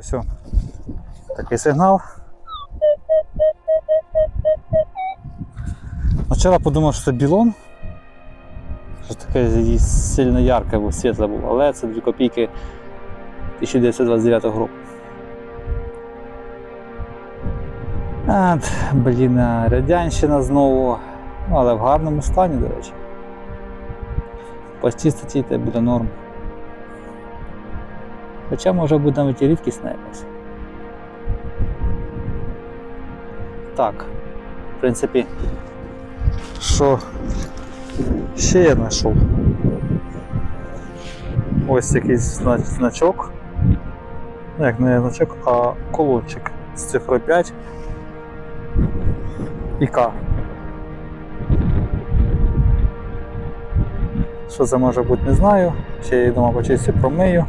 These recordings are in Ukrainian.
Все. Такий сигнал. Спочатку подумав, що це білон. Що таке сильно ярке, бо світле було, але це 2 копійки 1929 року. А, т, блін, радянщина знову. Ну, але в гарному стані, до речі. По цій це буде норм. Хоча може буде навіть і рідкісна якась. Так. В принципі, що ще я знайшов? Ось якийсь значок. Ну, як не значок, а колончик з цифрою 5 і К. Що це може бути, не знаю. Ще я думав почистю промию.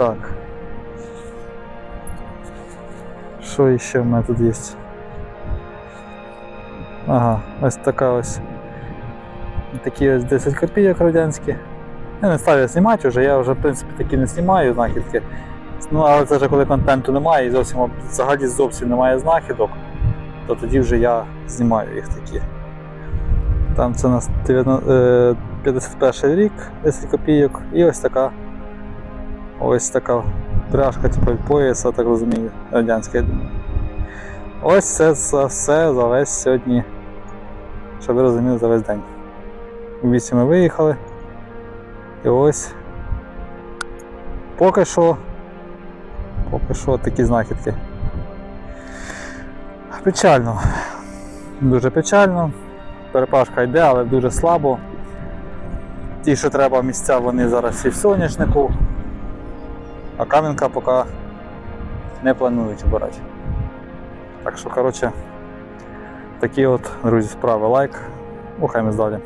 Так. Що ще в мене тут є? Ага, ось така ось. Такі ось 10 копійок радянські. Я не став я знімати вже, я вже в принципі такі не знімаю знахідки. Ну, але це вже коли контенту немає і зовсім взагалі зовсім немає знахідок, то тоді вже я знімаю їх такі. Там це у нас 90, е, 51 рік, 10 копійок, і ось така ось така пряжка, типу пояса, так розумію, радянська, я думаю. Ось це за все за весь сьогодні, щоб ви розуміли, за весь день. У 8 ми виїхали. І ось поки що, поки що такі знахідки. Печально. Дуже печально. Перепашка йде, але дуже слабо. Ті, що треба місця, вони зараз всі в соняшнику, а кам'янка поки не планують обирати. Так що, коротше, такі от, друзі, справи лайк. Рухаємось далі.